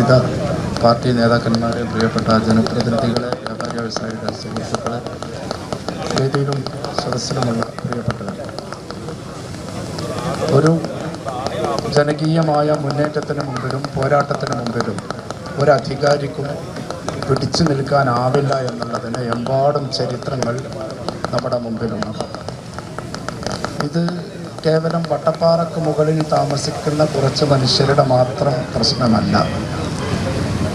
വിവിധ പാർട്ടി നേതാക്കന്മാരെ പ്രിയപ്പെട്ട ജനപ്രതിനിധികളെ വ്യാപാരി വ്യവസായിയുടെ സുഹൃത്തുക്കളെ വേദിയിലും സദസ്സിലുമുള്ള പ്രിയപ്പെട്ടവർ ഒരു ജനകീയമായ മുന്നേറ്റത്തിന് മുമ്പിലും പോരാട്ടത്തിന് മുമ്പിലും ഒരധികാരിക്കും പിടിച്ചു നിൽക്കാനാവില്ല എന്നുള്ളതിന് എമ്പാടും ചരിത്രങ്ങൾ നമ്മുടെ മുമ്പിലുണ്ട്. ഇത് കേവലം വട്ടപ്പാറക്ക് മുകളിൽ താമസിക്കുന്ന കുറച്ച് മനുഷ്യരുടെ മാത്രം പ്രശ്നമല്ല.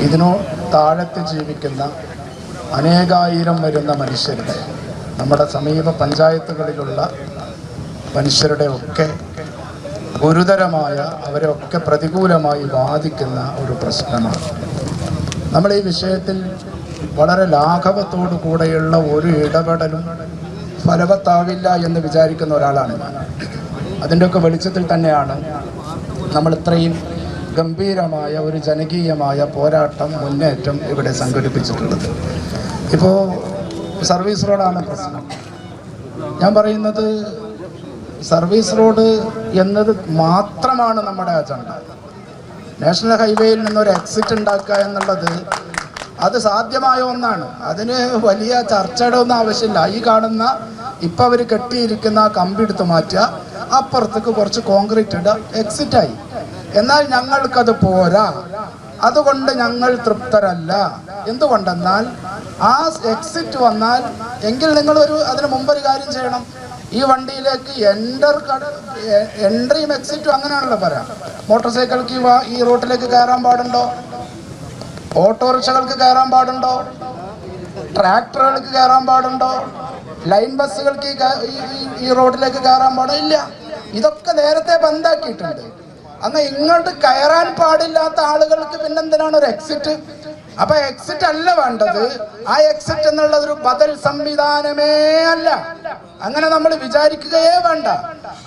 ഇതിനോ താഴത്ത് ജീവിക്കുന്ന അനേകായിരം വരുന്ന മനുഷ്യരുടെ നമ്മുടെ സമീപ പഞ്ചായത്തുകളിലുള്ള മനുഷ്യരുടെ ഒക്കെ ഗുരുതരമായ അവരെ ഒക്കെ പ്രതികൂലമായി ബാധിക്കുന്ന ഒരു പ്രശ്നമാണ്. നമ്മൾ ഈ വിഷയത്തിൽ വളരെ ലാഘവത്തോടു കൂടെയുള്ള ഒരു ഇടപെടലും ഫലവത്താവില്ല എന്ന് വിചാരിക്കുന്ന ഒരാളാണ് ഞാൻ. അതിന്റെയൊക്കെ വെളിച്ചത്തിൽ തന്നെയാണ് നമ്മൾ ഇത്രയും ഗംഭീരമായ ഒരു ജനകീയമായ പോരാട്ടം മുന്നേറ്റം ഇവിടെ സംഘടിപ്പിച്ചിട്ടുള്ളത്. ഇപ്പോൾ സർവീസ് റോഡാണ് പ്രശ്നം. ഞാൻ പറയുന്നത് സർവീസ് റോഡ് എന്നത് മാത്രമാണ് നമ്മുടെ അജണ്ട നാഷണൽ ഹൈവേയിൽ നിന്നൊരു എക്സിറ്റ് ഉണ്ടാക്കുക എന്നുള്ളത് അത് സാധ്യമായ ഒന്നാണ്. അതിന് വലിയ ചർച്ചയുടെ ഒന്നും ആവശ്യമില്ല. ഈ കാണുന്ന ഇപ്പം അവർ കെട്ടിയിരിക്കുന്ന കമ്പി എടുത്ത് മാറ്റുക അപ്പുറത്തേക്ക് കുറച്ച് കോൺക്രീറ്റ് ഇടുക എക്സിറ്റായി എന്നാൽ ഞങ്ങൾക്കത് പോരാ. അതുകൊണ്ട് ഞങ്ങൾ തൃപ്തരല്ല. എന്തുകൊണ്ടെന്നാൽ ആ എക്സിറ്റ് വന്നാൽ എങ്കിൽ നിങ്ങൾ ഒരു അതിന് മുമ്പൊരു കാര്യം ചെയ്യണം. ഈ വണ്ടിയിലേക്ക് എന്റർ എൻട്രിയും എക്സിറ്റും അങ്ങനെയാണല്ലോ പറയാം. മോട്ടോർ സൈക്കിൾക്ക് ഈ റോട്ടിലേക്ക് കയറാൻ പാടുണ്ടോ? ഓട്ടോറിക്ഷകൾക്ക് കയറാൻ പാടുണ്ടോ? ട്രാക്ടറുകൾക്ക് കയറാൻ പാടുണ്ടോ? ലൈൻ ബസ്സുകൾക്ക് ഈ റോഡിലേക്ക് കയറാൻ പാടില്ല ഇതൊക്കെ നേരത്തെ ബന്ധാക്കിയിട്ടുണ്ട്. അന്ന് ഇങ്ങോട്ട് കയറാൻ പാടില്ലാത്ത ആളുകൾക്ക് പിന്നെന്തിനാണ് ഒരു എക്സിറ്റ് അപ്പൊ എക്സിറ്റ് അല്ല വേണ്ടത്. ആ എക്സിറ്റ് എന്നുള്ളത് ഒരു ബദൽ സംവിധാനമേ അല്ല. അങ്ങനെ നമ്മൾ വിചാരിക്കുകയേ വേണ്ട.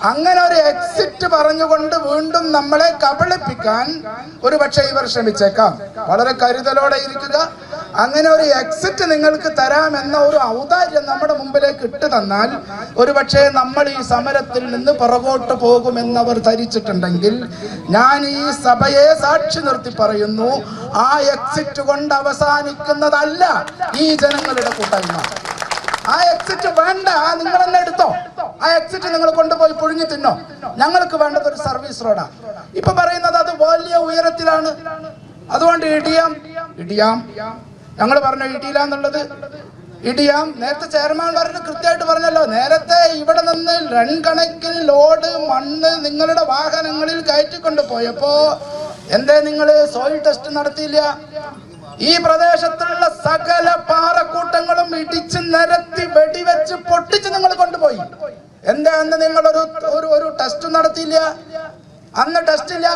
അങ്ങനെ ഒരു എക്സിറ്റ് പറഞ്ഞുകൊണ്ട് വീണ്ടും നമ്മളെ കബളിപ്പിക്കാൻ ഒരു പക്ഷേ ഇവർ ശ്രമിച്ചേക്കാം. വളരെ കരുതലോടെ ഇരിക്കുക. അങ്ങനെ ഒരു എക്സിറ്റ് നിങ്ങൾക്ക് തരാമെന്ന ഒരു ഔദാര്യം നമ്മുടെ മുമ്പിലേക്ക് ഇട്ട് തന്നാൽ ഒരു പക്ഷേ നമ്മൾ ഈ സമരത്തിൽ നിന്ന് പുറകോട്ട് പോകുമെന്നവർ ധരിച്ചിട്ടുണ്ടെങ്കിൽ ഞാൻ ഈ സഭയെ സാക്ഷി നിർത്തി പറയുന്നു ആ എക്സിറ്റ് കൊണ്ട് അവസാനിക്കുന്നതല്ല ഈ ജനങ്ങളുടെ കൂട്ടായ്മ. ആ എക്സിറ്റ് വേണ്ട നിങ്ങൾ തന്നെ എടുത്തോ. ആ എക്സിറ്റ് നിങ്ങൾ കൊണ്ടുപോയി പുഴുങ്ങി തിന്നോ. ഞങ്ങൾക്ക് വേണ്ടത് ഒരു സർവീസ് റോഡാ ഇപ്പൊ പറയുന്നത് അത് വലിയ ഉയരത്തിലാണ്. അതുകൊണ്ട് ഇടിയാം ഇടിയാം. ഞങ്ങൾ പറഞ്ഞു ഇടിയില്ല എന്നുള്ളത്. ഇടിയാം. നേരത്തെ ചെയർമാൻ പറഞ്ഞു കൃത്യമായിട്ട് പറഞ്ഞല്ലോ. നേരത്തെ ഇവിടെ നിന്ന് റൺ ലോഡ് മണ്ണ് നിങ്ങളുടെ വാഹനങ്ങളിൽ കയറ്റിക്കൊണ്ട് പോയപ്പോ എന്തേ നിങ്ങൾ സോയിൽ ടെസ്റ്റ് നടത്തിയില്ല? ഈ പ്രദേശത്തുള്ള സകല പാറക്കൂട്ടങ്ങളും ഇടിച്ച് നിരത്തി വെടിവെച്ച് പൊട്ടിച്ച് നിങ്ങൾ കൊണ്ടുപോയി. എന്താ അന്ന് ഒരു ഒരു ടെസ്റ്റ് നടത്തിയില്ല? അന്ന് ടെസ്റ്റ് ഇല്ല.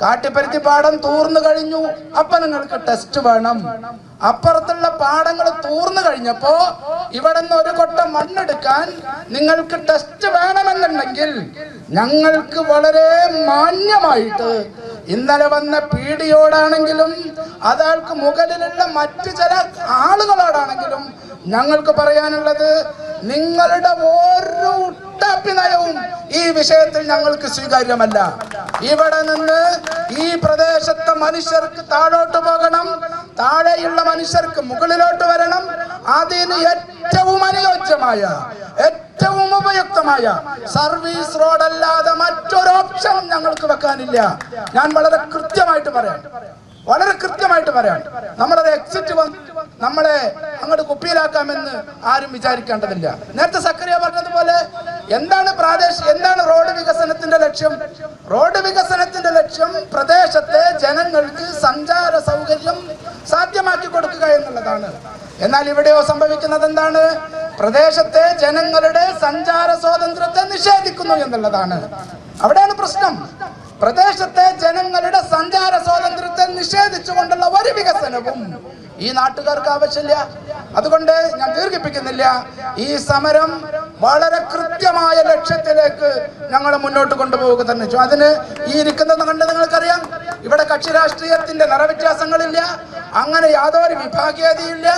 കാട്ടിപ്പരുത്തി പാടം തൂർന്നു കഴിഞ്ഞു. അപ്പൊ നിങ്ങൾക്ക് ടെസ്റ്റ് വേണം. അപ്പുറത്തുള്ള പാടങ്ങൾ തൂർന്നു കഴിഞ്ഞപ്പോ ഇവിടെ നിന്ന് ഒരു കൊട്ട മണ്ണെടുക്കാൻ നിങ്ങൾക്ക് ടെസ്റ്റ് വേണമെന്നുണ്ടെങ്കിൽ ഞങ്ങൾക്ക് വളരെ മാന്യമായിട്ട് ഇന്നലെ വന്ന പീഡിയോടാണെങ്കിലും അതാൾക്ക് മുകളിലുള്ള മറ്റു ചില ആളുകളോടാണെങ്കിലും ഞങ്ങൾക്ക് പറയാനുള്ളത് നിങ്ങളുടെ ഓരോ ഉട്ടാപ്പി നയവും ഈ വിഷയത്തിൽ ഞങ്ങൾക്ക് സ്വീകാര്യമല്ല. ഇവിടെ നിന്ന് ഈ പ്രദേശത്തെ മനുഷ്യർക്ക് താഴോട്ട് പോകണം. താഴെയുള്ള മനുഷ്യർക്ക് മുകളിലോട്ട് വരണം. അതിന് ഏറ്റവും അനുയോജ്യമായ ഏറ്റവും ഉപയുക്തമായ സർവീസ് റോഡ് അല്ലാതെ മറ്റൊരു ഓപ്ഷൻ ഞങ്ങൾക്ക് വെക്കാനില്ല. ഞാൻ വളരെ കൃത്യമായിട്ട് പറയാം. വളരെ കൃത്യമായിട്ട് പറയാം. നമ്മളൊരു എക്സിറ്റ് വന്ന് നമ്മളെ അങ്ങോട്ട് കുപ്പിയിലാക്കാമെന്ന് ആരും വിചാരിക്കേണ്ടതില്ല. നേരത്തെ സക്കറിയ പറഞ്ഞതുപോലെ എന്താണ് പ്രാദേശിക എന്താണ് റോഡ് വികസനത്തിന്റെ ലക്ഷ്യം? റോഡ് വികസനത്തിന്റെ ലക്ഷ്യം പ്രദേശത്തെ ജനങ്ങൾക്ക് സഞ്ചാര സൗകര്യം സാധ്യമാക്കി കൊടുക്കുക എന്നുള്ളതാണ്. എന്നാൽ ഇവിടെയോ സംഭവിക്കുന്നത് എന്താണ്? പ്രദേശത്തെ ജനങ്ങളുടെ സഞ്ചാര സ്വാതന്ത്ര്യത്തെ നിഷേധിക്കുന്നു എന്നുള്ളതാണ്. അവിടെയാണ് പ്രശ്നം. പ്രദേശത്തെ ജനങ്ങളുടെ സഞ്ചാര സ്വാതന്ത്ര്യത്തെ നിഷേധിച്ചുകൊണ്ടുള്ള ഒരു വികസനവും ഈ നാട്ടുകാർക്ക് ആവശ്യമില്ല. അതുകൊണ്ട് ഞാൻ ദീർഘിപ്പിക്കുന്നില്ല. ഈ സമരം വളരെ കൃത്യമായ ലക്ഷ്യത്തിലേക്ക് ഞങ്ങൾ മുന്നോട്ട് കൊണ്ടുപോവുക തന്നെ ചെയ്യും. അതിന് ഈ ഇരിക്കുന്നത് കണ്ട് നിങ്ങൾക്കറിയാം. ഇവിടെ കക്ഷി രാഷ്ട്രീയത്തിന്റെ നിറവ്യത്യാസങ്ങളില്ല. അങ്ങനെ യാതൊരു വിഭാഗീയതയില്ല.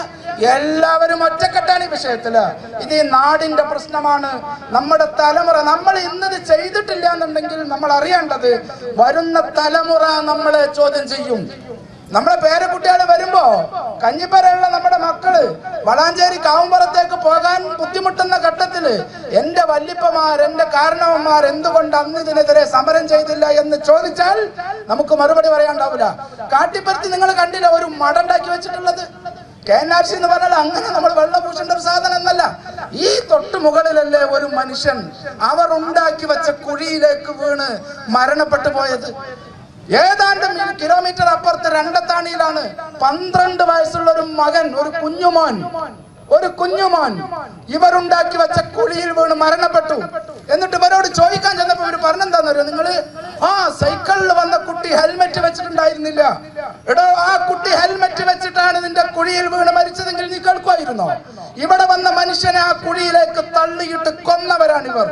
എല്ലാവരും ഒറ്റക്കെട്ടാണ് ഈ വിഷയത്തിൽ. ഇത് ഈ നാടിന്റെ പ്രശ്നമാണ്. നമ്മുടെ തലമുറ നമ്മൾ ഇന്നത് ചെയ്തിട്ടില്ല എന്നുണ്ടെങ്കിൽ നമ്മൾ അറിയേണ്ടത് വരുന്ന തലമുറ നമ്മളെ ചോദ്യം ചെയ്യും. നമ്മളെ പേരക്കുട്ടികൾ വരുമ്പോ കഞ്ഞിപ്പരയുള്ള നമ്മുടെ മക്കൾ വളാഞ്ചേരി കാവുമ്പുറത്തേക്ക് പോകാൻ ബുദ്ധിമുട്ടുന്ന ഘട്ടത്തിൽ എന്റെ വല്യപ്പമാർ എന്റെ കാരണവന്മാർ എന്തുകൊണ്ട് അന്ന് ഇതിനെതിരെ സമരം ചെയ്തില്ല എന്ന് ചോദിച്ചാൽ നമുക്ക് മറുപടി പറയാണ്ടാവില്ല കാട്ടിപ്പരുത്തി നിങ്ങൾ കണ്ടില്ല ഒരു മടണ്ടാക്കി വെച്ചിട്ടുള്ളത്? കെ എൻ ആർ സി എന്ന് പറഞ്ഞാൽ അങ്ങനെ നമ്മൾ വെള്ളം പൂശേണ്ട ഒരു സാധനം എന്നല്ല. ഈ തൊട്ട് മുകളിലല്ലേ ഒരു മനുഷ്യൻ അവർ ഉണ്ടാക്കി വെച്ച കുഴിയിലേക്ക് വീണ് മരണപ്പെട്ടു പോയത്? ഏതാണ്ട് കിലോമീറ്റർ അപ്പുറത്ത് രണ്ടത്താണിയിലാണ് പന്ത്രണ്ട് വയസ്സുള്ള ഒരു മകൻ ഒരു കുഞ്ഞുമോൻ. ഒരു കുഞ്ഞുമോൻ ഇവരുണ്ടാക്കി വെച്ച കുഴിയിൽ വീണ് മരണപ്പെട്ടു. എന്നിട്ട് ഇവരോട് ചോദിക്കാൻ ചെന്നപ്പോ ഇവർ പറഞ്ഞെന്താന്നറിയോ നിങ്ങൾ? ആ സൈക്കിളിൽ വന്ന കുട്ടി ഹെൽമെറ്റ് വെച്ചിട്ടുണ്ടായിരുന്നില്ല. എടോ ആ കുട്ടി ഹെൽമെറ്റ് വെച്ചിട്ടാണ് നിന്റെ കുഴിയിൽ വീണ് മരിച്ചതെങ്കിൽ നീ കേൾക്കുമായിരുന്നോ? ഇവിടെ വന്ന മനുഷ്യനെ ആ കുഴിയിലേക്ക് തള്ളിയിട്ട് കൊന്നവരാണ് ഇവർ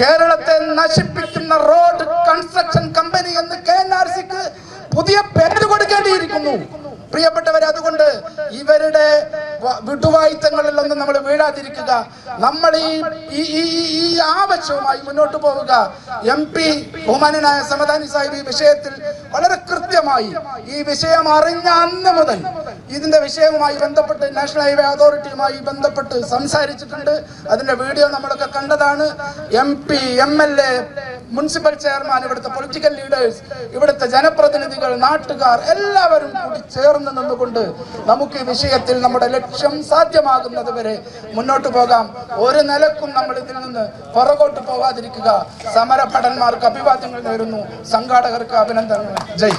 കേരളത്തെ നശിപ്പിക്കുന്ന റോഡ് കൺസ്ട്രക്ഷൻ കമ്പനി എന്ന് കെ എൻ ആർ സിക്ക് പുതിയ പേര് കൊടുക്കേണ്ടിയിരിക്കുന്നു. പ്രിയപ്പെട്ടവരെ അതുകൊണ്ട് ഇവരുടെ വ- വിടുവായുത്തങ്ങളിലൊന്നും നമ്മൾ വീഴാതിരിക്കുക. നമ്മൾ ഈ ഈ- ഈ ആവശ്യവുമായി മുന്നോട്ട് പോവുക. എം പി ബഹുമാനായ സമദാനി സാഹിബ് ഈ വിഷയത്തിൽ വളരെ കൃത്യമായി ഈ വിഷയം അറിഞ്ഞ അന്ന് മുതൽ ഇതിന്റെ വിഷയവുമായി ബന്ധപ്പെട്ട് നാഷണൽ ഹൈവേ അതോറിറ്റിയുമായി ബന്ധപ്പെട്ട് സംസാരിച്ചിട്ടുണ്ട്. അതിന്റെ വീഡിയോ നമ്മളൊക്കെ കണ്ടതാണ്. M P M L A municipal chairman ഇവിടുത്തെ പൊളിറ്റിക്കൽ ലീഡേഴ്സ് ഇവിടുത്തെ ജനപ്രതിനിധികൾ നാട്ടുകാർ എല്ലാവരും കൂടി ചേർന്ന് നിന്നുകൊണ്ട് നമുക്ക് ഈ വിഷയത്തിൽ നമ്മുടെ ലക്ഷ്യം സാധ്യമാകുന്നത് വരെ മുന്നോട്ട് പോകാം. ഒരു നിലക്കും നമ്മൾ ഇതിൽ നിന്ന് പുറകോട്ട് പോകാതിരിക്കുക സമരഭടന്മാർക്ക് അഭിവാദ്യങ്ങൾ നേരുന്നു. സംഘാടകർക്ക് അഭിനന്ദനങ്ങൾ. ജയ്